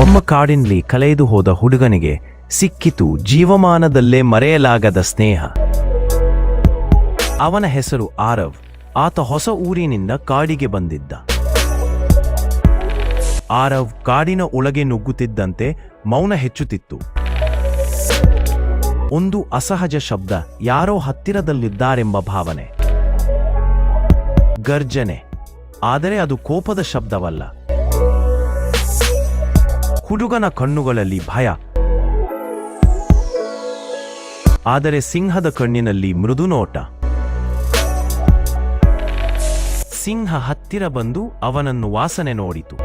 ಒಮ್ಮ ಕಾಡಿನಲ್ಲಿ ಕಲೆಯದು ಹೋದ ಹುಡುಗನಿಗೆ ಸಿಕ್ಕಿತು ಜೀವಮಾನದಲ್ಲೇ ಮರೆಯಲಾಗದ ಸ್ನೇಹ. ಅವನ ಹೆಸರು ಆರವ್. ಆತ ಹೊಸ ಊರಿನಿಂದ ಕಾಡಿಗೆ ಬಂದಿದ್ದ. ಆರವ್ ಕಾಡಿನ ಒಳಗೆ ನುಗ್ಗುತ್ತಿದ್ದಂತೆ ಮೌನ ಹೆಚ್ಚುತ್ತಿತ್ತು. ಒಂದು ಅಸಹಜ ಶಬ್ದ ಯಾರೋ ಹತ್ತಿರದಲ್ಲಿದ್ದಾರೆಂಬ ಭಾವನೆ. ಗರ್ಜನೆ. ಆದರೆ ಅದು ಕೋಪದ ಶಬ್ದವಲ್ಲ. ಹುಡುಗನ ಕಣ್ಣುಗಳಲ್ಲಿ ಭಯ. ಆದರೆ ಸಿಂಹದ ಕಣ್ಣಿನಲ್ಲಿ ಮೃದು ನೋಟ. ಸಿಂಹ ಹತ್ತಿರ ಬಂದು ಅವನನ್ನು ವಾಸನೆ ನೋಡಿತು.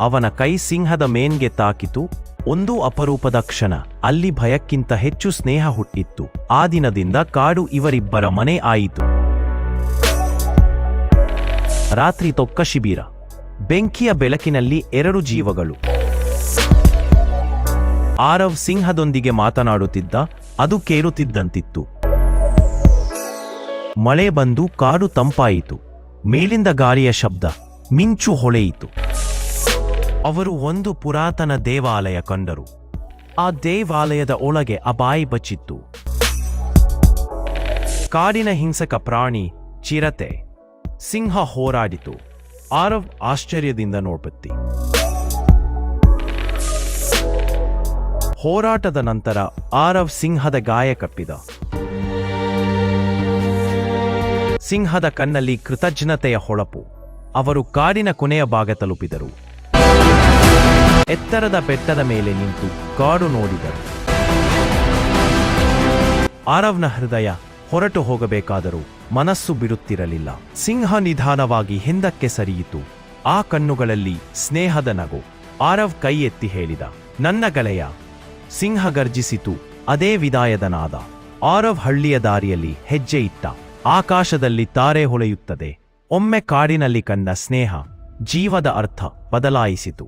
ಅವನ ಕೈ ಸಿಂಹದ ಮೇನ್ಗೆ ತಾಕಿತು. ಒಂದು ಅಪರೂಪದ ಕ್ಷಣ, ಅಲ್ಲಿ ಭಯಕ್ಕಿಂತ ಹೆಚ್ಚು ಸ್ನೇಹ ಹುಟ್ಟಿತ್ತು. ಆ ದಿನದಿಂದ ಕಾಡು ಇವರಿಬ್ಬರ ಮನೆ ಆಯಿತು. ರಾತ್ರಿ ತೊಕ್ಕ ಶಿಬಿರ. ಬೆಂಕಿಯ ಬೆಳಕಿನಲ್ಲಿ ಎರಡು ಜೀವಗಳು. ಆರವ್ ಸಿಂಹದೊಂದಿಗೆ ಮಾತನಾಡುತ್ತಿದ್ದ, ಅದು ಕೇಳುತ್ತಿದ್ದಂತಿತ್ತು. ಮಳೆ ಬಂದು ಕಾಡು ತಂಪಾಯಿತು. ಮೇಲಿಂದ ಗಾಳಿಯ ಶಬ್ದ, ಮಿಂಚು ಹೊಳೆಯಿತು. ಅವರು ಒಂದು ಪುರಾತನ ದೇವಾಲಯ ಕಂಡರು. ಆ ದೇವಾಲಯದ ಒಳಗೆ ಅಬಾಯಿ ಬಚ್ಚಿತ್ತು. ಕಾಡಿನ ಹಿಂಸಕ ಪ್ರಾಣಿ ಚಿರತೆ. ಸಿಂಹ ಹೋರಾಡಿತು. ಆರವ್ ಆಶ್ಚರ್ಯದಿಂದ ನೋಡ್ಬತ್ತಿ. ಹೋರಾಟದ ನಂತರ ಆರವ್ ಸಿಂಹದ ಗಾಯ ಕಪ್ಪಿದ. ಸಿಂಹದ ಕಣ್ಣಲ್ಲಿ ಕೃತಜ್ಞತೆಯ ಹೊಳಪು. ಅವರು ಕಾಡಿನ ಕೊನೆಯ ಭಾಗ ತಲುಪಿದರು. ಎತ್ತರದ ಬೆಟ್ಟದ ಮೇಲೆ ನಿಂತು ಕಾಡು ನೋಡಿದರು. ಆರವ್ನ ಹೃದಯ ಹೊರಟು ಹೋಗಬೇಕಾದರೂ ಮನಸ್ಸು ಬಿಡುತ್ತಿರಲಿಲ್ಲ. ಸಿಂಹ ನಿಧಾನವಾಗಿ ಹಿಂದಕ್ಕೆ ಸರಿಯಿತು. ಆ ಕಣ್ಣುಗಳಲ್ಲಿ ಸ್ನೇಹದ ನಗು. ಆರವ್ ಕೈ ಎತ್ತಿ ಹೇಳಿದ, ನನ್ನ ಗಳೆಯ. ಸಿಂಹ ಗರ್ಜಿಸಿತು, ಅದೇ ವಿದಾಯದನಾದ. ಆರವ್ ಹಳ್ಳಿಯ ದಾರಿಯಲ್ಲಿ ಹೆಜ್ಜೆ ಇಟ್ಟ. ಆಕಾಶದಲ್ಲಿ ತಾರೆ ಹೊಳೆಯುತ್ತದೆ. ಒಮ್ಮೆ ಕಾಡಿನಲ್ಲಿ ಕಂಡ ಸ್ನೇಹ, ಜೀವದ ಅರ್ಥ ಬದಲಾಯಿಸಿತು.